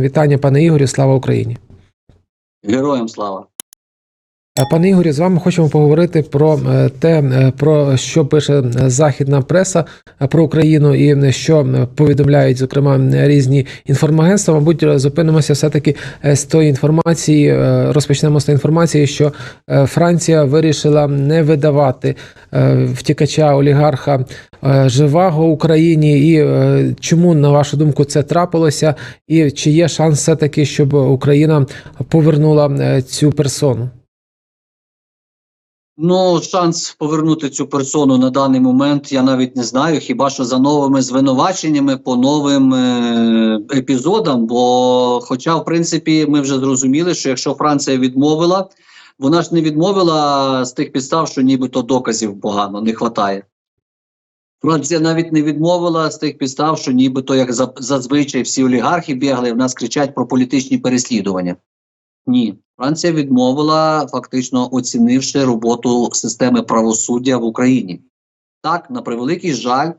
Вітання, пане Ігорю, слава Україні. Героям слава. Е, Пане Ігорю, з вами хочемо поговорити про е, те, е, про що пише західна преса про Україну і що повідомляють, зокрема, різні інформагентства. Мабуть, зупинимося все-таки е, з тої інформації. Розпочнемо з тої інформації, що Франція вирішила не видавати втікача олігарха живаго Україні. І чому, на вашу думку, це трапилося? І чи є шанс все-таки, щоб Україна повернула цю персону? Ну, шанс повернути цю персону на даний момент я навіть не знаю. Хіба що за новими звинуваченнями по новим е- епізодам? Бо, хоча, в принципі, ми вже зрозуміли, що якщо Франція відмовила, вона ж не відмовила з тих підстав, що нібито доказів погано не вистачає. Франція навіть не відмовила з тих підстав, що нібито як за- зазвичай всі олігархи бігли, в нас кричать про політичні переслідування. Ні, Франція відмовила, фактично оцінивши роботу системи правосуддя в Україні. Так, на превеликий жаль,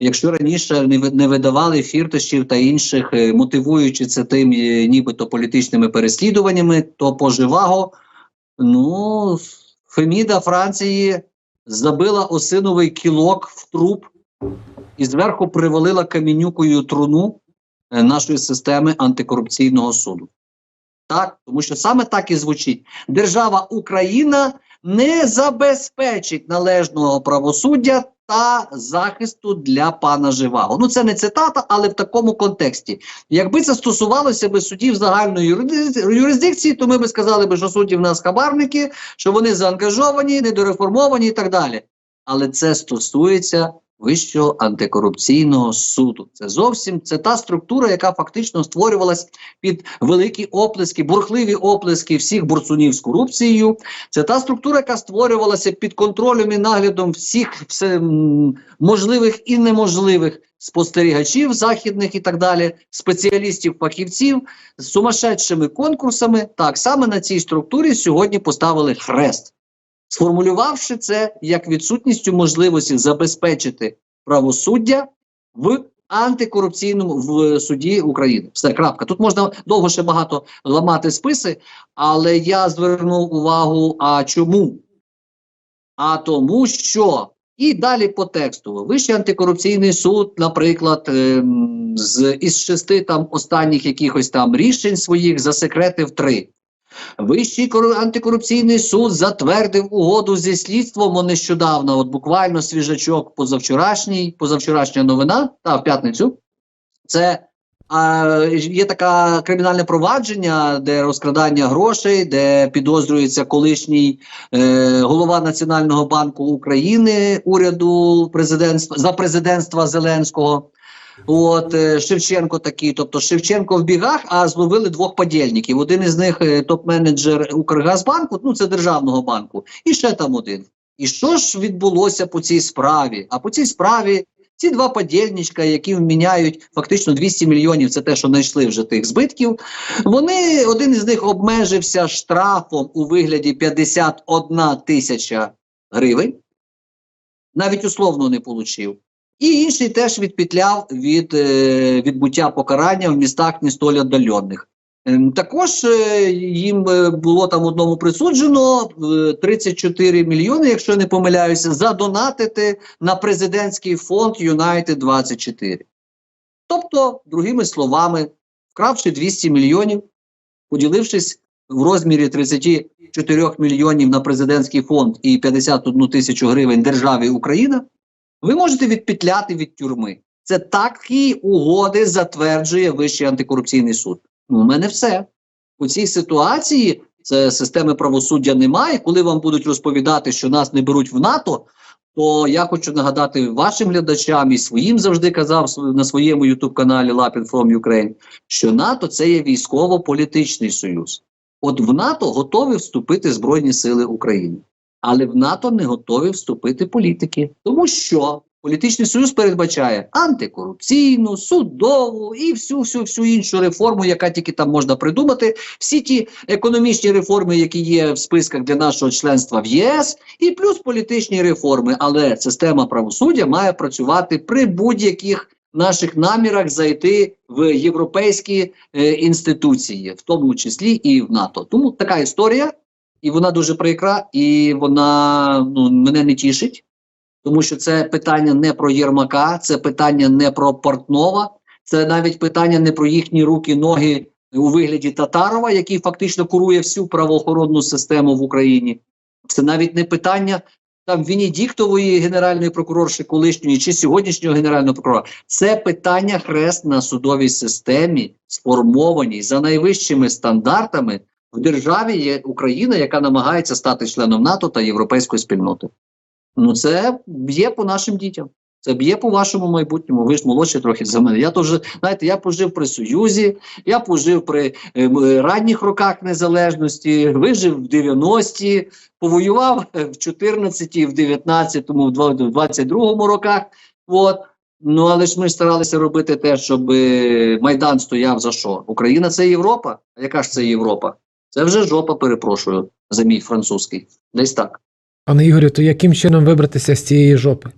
якщо раніше не, ви- не видавали фірташів та інших, е, мотивуючи це тим, е, нібито політичними переслідуваннями, то поживаго, ну, Феміда Франції забила осиновий кілок в труп і зверху привалила камінюкою труну е, нашої системи антикорупційного суду. Так, тому що саме так і звучить: держава Україна не забезпечить належного правосуддя та захисту для пана Живаго. Ну це не цитата, але в такому контексті. Якби це стосувалося би судів загальної юрисдикції, то ми би сказали би, що судді в нас хабарники, що вони заангажовані, недореформовані і так далі. Але це стосується Вищого антикорупційного суду. Це зовсім це та структура, яка фактично створювалась під великі оплески, бурхливі оплески всіх борцунів з корупцією. Це та структура, яка створювалася під контролем і наглядом всіх все, можливих і неможливих спостерігачів західних і так далі, спеціалістів, фахівців з сумасшедшими конкурсами. Так саме на цій структурі сьогодні поставили хрест сформулювавши це як відсутністю можливості забезпечити правосуддя в антикорупційному в суді України. Все крапка. Тут можна довго ще багато ламати списи, але я звернув увагу. А чому? А тому, що і далі по тексту Вищий антикорупційний суд, наприклад, ем, з із шести там останніх якихось там рішень своїх засекретив три. Вищий кору- антикорупційний суд затвердив угоду зі слідством нещодавно, от буквально свіжачок позавчорашній, позавчорашня новина, та в п'ятницю. Це а, є таке кримінальне провадження, де розкрадання грошей, де підозрюється колишній е, голова Національного банку України, уряду президентства за президентства Зеленського. От е, Шевченко такий, тобто Шевченко в бігах, а зловили двох подільників. Один із них е, топ-менеджер Укргазбанку, ну це державного банку, і ще там один. І що ж відбулося по цій справі? А по цій справі ці два подільничка, які вміняють фактично 200 мільйонів, це те, що знайшли вже тих збитків. Вони один із них обмежився штрафом у вигляді 51 тисяча гривень, навіть условно не получив. І інший теж відпетляв від е, відбуття покарання в містах не столь. Ем, Також е, їм е, було там одному присуджено е, 34 мільйони, якщо не помиляюся, задонатити на президентський фонд Юнайтед 24. Тобто, другими словами, вкравши 200 мільйонів, поділившись в розмірі 34 мільйонів на президентський фонд і 51 тисячу гривень державі Україна, ви можете відпетляти від тюрми. Це такі угоди затверджує Вищий антикорупційний суд. Ну, у мене все. У цій ситуації це системи правосуддя немає. Коли вам будуть розповідати, що нас не беруть в НАТО, то я хочу нагадати вашим глядачам і своїм завжди казав на своєму ютуб-каналі Lapin from Ukraine, що НАТО це є військово-політичний союз. От в НАТО готові вступити Збройні Сили України. Але в НАТО не готові вступити політики, тому що політичний союз передбачає антикорупційну, судову і всю всю всю іншу реформу, яка тільки там можна придумати. Всі ті економічні реформи, які є в списках для нашого членства в ЄС, і плюс політичні реформи. Але система правосуддя має працювати при будь-яких наших намірах зайти в європейські е, інституції, в тому числі і в НАТО. Тому така історія, і вона дуже прикра, і вона ну, мене не тішить, тому що це питання не про Єрмака, це питання не про Портнова, це навіть питання не про їхні руки, ноги у вигляді Татарова, який фактично курує всю правоохоронну систему в Україні. Це навіть не питання там Венедіктової генеральної прокурорші колишньої чи сьогоднішнього генерального прокурора. Це питання хрест на судовій системі, сформованій за найвищими стандартами державі є Україна, яка намагається стати членом НАТО та Європейської спільноти. Ну це б'є по нашим дітям. Це б'є по вашому майбутньому. Ви ж молодші трохи за мене. Я то вже знаєте, я пожив при Союзі, я пожив при е, ранніх роках незалежності, вижив в 90-ті, повоював е, в 14-ті, в 19-му, в 22-му роках. От. Ну але ж ми старалися робити те, щоб е, Майдан стояв за що? Україна це Європа. А яка ж це Європа? Це вже жопа, перепрошую, за мій французький. Десь так. Пане Ігорю, то яким чином вибратися з цієї жопи?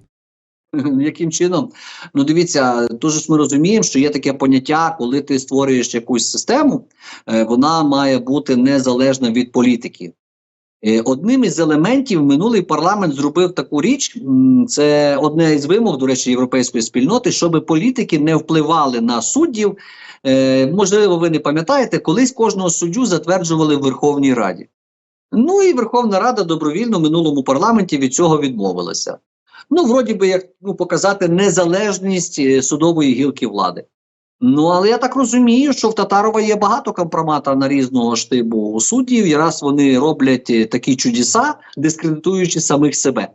Яким чином? Ну, дивіться, дуже ж ми розуміємо, що є таке поняття, коли ти створюєш якусь систему, е, вона має бути незалежна від політики. Е, Одним із елементів минулий парламент зробив таку річ. Це одне із вимог, до речі, європейської спільноти, щоб політики не впливали на суддів. Е, можливо, ви не пам'ятаєте, колись кожного суддю затверджували в Верховній Раді. Ну і Верховна Рада добровільно в минулому парламенті від цього відмовилася. Ну, вроді би, як ну, показати незалежність е, судової гілки влади. Ну, але я так розумію, що в Татарова є багато компромата на різного штибу суддів, і раз вони роблять е, такі чудеса, дискредитуючи самих себе.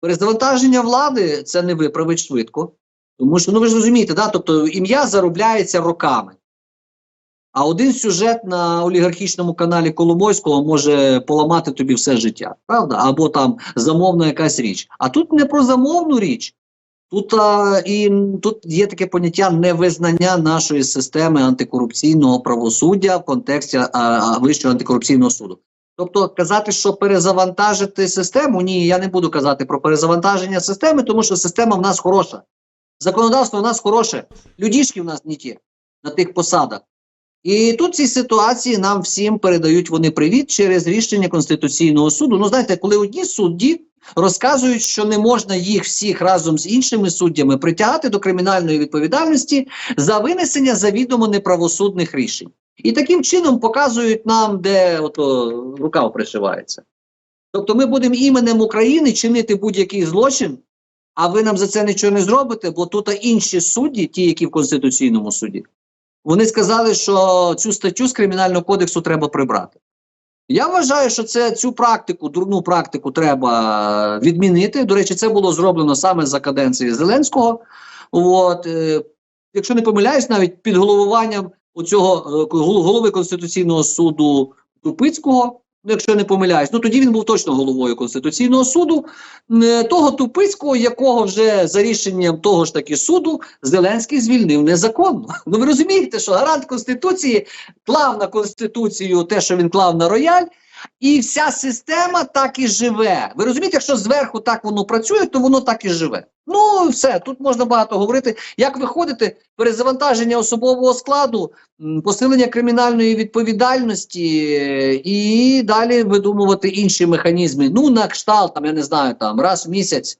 Перезавантаження влади це не виправить швидко. Тому що, ну ви ж розумієте, да? тобто ім'я заробляється роками. А один сюжет на олігархічному каналі Коломойського може поламати тобі все життя, правда? Або там замовна якась річ. А тут не про замовну річ. Тут а, і тут є таке поняття невизнання нашої системи антикорупційного правосуддя в контексті а, а, Вищого антикорупційного суду. Тобто казати, що перезавантажити систему, ні, я не буду казати про перезавантаження системи, тому що система в нас хороша. Законодавство в нас хороше, людішки в нас не ті на тих посадах. І тут в цій ситуації нам всім передають вони привіт через рішення Конституційного суду. Ну, знаєте, коли одні судді розказують, що не можна їх всіх разом з іншими суддями притягати до кримінальної відповідальності за винесення завідомо неправосудних рішень. І таким чином показують нам, де ото рукав пришивається. Тобто ми будемо іменем України чинити будь-який злочин, а ви нам за це нічого не зробите, бо тут інші судді, ті, які в Конституційному суді, вони сказали, що цю статтю з кримінального кодексу треба прибрати. Я вважаю, що це цю практику, дурну практику, треба відмінити. До речі, це було зроблено саме за каденції Зеленського. От, е, якщо не помиляюсь, навіть під головуванням оцього е, гол- голови Конституційного суду Тупицького. Ну, якщо я не помиляюсь, ну тоді він був точно головою Конституційного суду, е, того Тупицького, якого вже за рішенням того ж таки суду Зеленський звільнив незаконно. Ну ви розумієте, що гарант Конституції клав на Конституцію те, що він клав на рояль, і вся система так і живе. Ви розумієте, якщо зверху так воно працює, то воно так і живе. Ну все, тут можна багато говорити. Як виходити, перезавантаження особового складу, посилення кримінальної відповідальності е, і далі видумувати інші механізми. Ну, на кшталт, там, я не знаю, там раз в місяць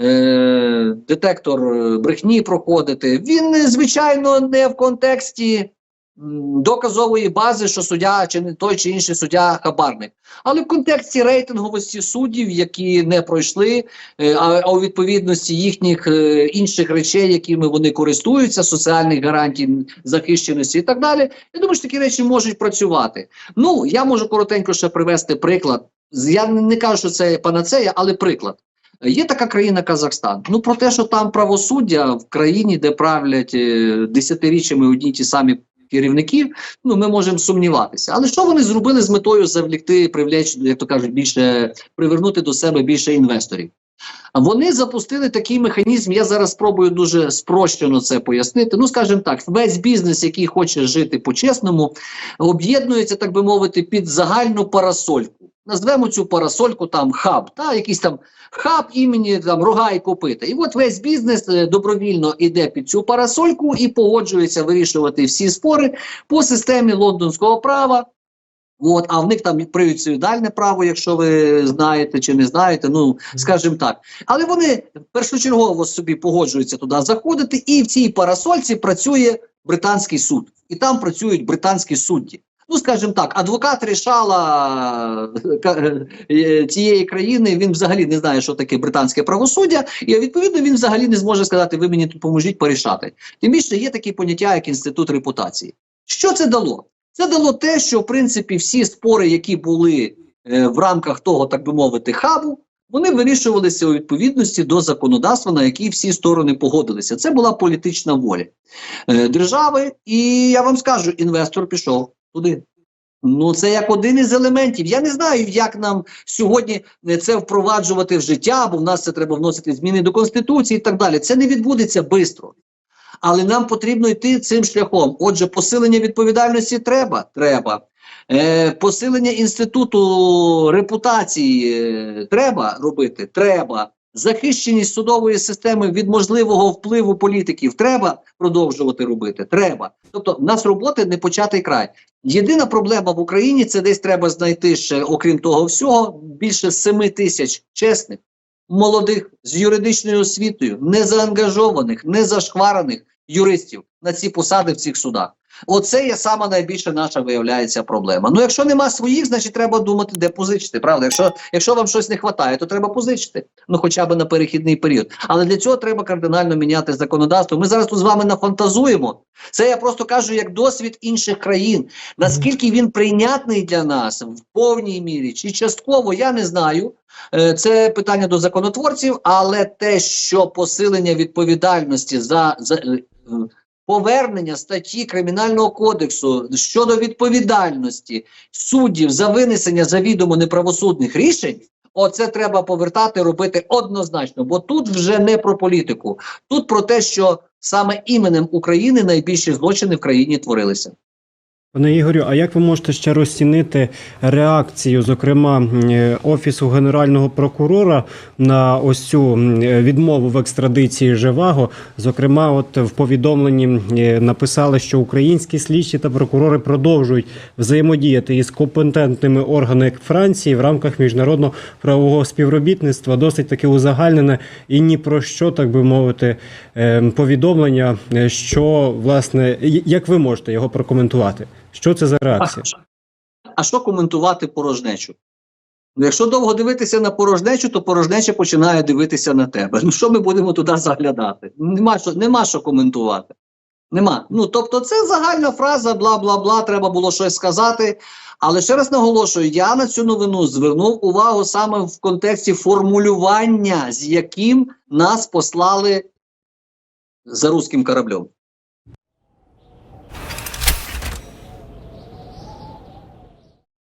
е, детектор е, брехні проходити. Він, е, звичайно, не в контексті доказової бази, що суддя чи не той чи інший суддя хабарник, але в контексті рейтинговості суддів, які не пройшли, е, а, у відповідності їхніх е, інших речей, якими вони користуються, соціальних гарантій, захищеності і так далі. Я думаю, що такі речі можуть працювати. Ну я можу коротенько ще привести приклад. Я не не кажу, що це панацея, але приклад. Є така країна Казахстан. Ну про те, що там правосуддя в країні, де правлять е, десятиріччями одні ті самі керівники, ну ми можемо сумніватися. Але що вони зробили з метою завлікти, привлечь, як то кажуть, більше привернути до себе більше інвесторів? Вони запустили такий механізм. Я зараз спробую дуже спрощено це пояснити. Ну, скажімо так, весь бізнес, який хоче жити по-чесному, об'єднується, так би мовити, під загальну парасольку. Назвемо цю парасольку там хаб, та якийсь там хаб імені там рога і копита. І от весь бізнес е, добровільно йде під цю парасольку і погоджується вирішувати всі спори по системі лондонського права. От, а в них там привідсоюдальне право, якщо ви знаєте чи не знаєте, ну скажімо так. Але вони першочергово собі погоджуються туди заходити, і в цій парасольці працює британський суд, і там працюють британські судді. Ну, скажімо так, адвокат рішала е, ка- е, цієї країни, він взагалі не знає, що таке британське правосуддя, і відповідно він взагалі не зможе сказати, ви мені тут поможіть порішати. Тим більше є такі поняття, як інститут репутації. Що це дало? Це дало те, що в принципі всі спори, які були е, в рамках того, так би мовити, хабу, вони вирішувалися у відповідності до законодавства, на які всі сторони погодилися. Це була політична воля е, держави, і я вам скажу, інвестор пішов туди. Ну, це як один із елементів. Я не знаю, як нам сьогодні е, це впроваджувати в життя, бо в нас це треба вносити зміни до конституції і так далі. Це не відбудеться швидко. Але нам потрібно йти цим шляхом. Отже, посилення відповідальності треба. Треба. Е, посилення інституту репутації е, треба робити. Треба. Захищеність судової системи від можливого впливу політиків треба продовжувати робити. Треба. Тобто, в нас роботи не початий край. Єдина проблема в Україні це десь треба знайти ще, окрім того всього, більше 7 тисяч чесних, молодих з юридичною освітою, незаангажованих, незашкварених юристів на ці посади в цих судах. Оце є сама найбільша наша виявляється проблема. Ну, якщо нема своїх, значить треба думати, де позичити. Правда, якщо, якщо вам щось не вистачає, то треба позичити. Ну, хоча б на перехідний період. Але для цього треба кардинально міняти законодавство. Ми зараз тут з вами нафантазуємо. Це я просто кажу як досвід інших країн. Наскільки він прийнятний для нас в повній мірі чи частково, я не знаю. Е, Це питання до законотворців, але те, що посилення відповідальності за, за е, повернення статті Кримінального кодексу щодо відповідальності суддів за винесення завідомо неправосудних рішень. Оце треба повертати, робити однозначно, бо тут вже не про політику, тут про те, що саме іменем України найбільші злочини в країні творилися. Пане Ігорю, а як ви можете ще розцінити реакцію, зокрема е, офісу генерального прокурора на ось цю е, відмову в екстрадиції Живаго? Зокрема, от в повідомленні е, написали, що українські слідчі та прокурори продовжують взаємодіяти із компетентними органами Франції в рамках міжнародного правового співробітництва. Досить таки узагальнене і ні про що, так би мовити, е, повідомлення, що власне як ви можете його прокоментувати? Що це за реакція? що- а що коментувати порожнечу? Ну, якщо довго дивитися на порожнечу, то порожнеча починає дивитися на тебе. Ну що ми будемо туди заглядати? Нема що, нема що коментувати. Нема. Ну тобто, це загальна фраза, бла бла бла, треба було щось сказати. Але ще раз наголошую, я на цю новину звернув увагу саме в контексті формулювання, з яким нас послали за руським кораблем.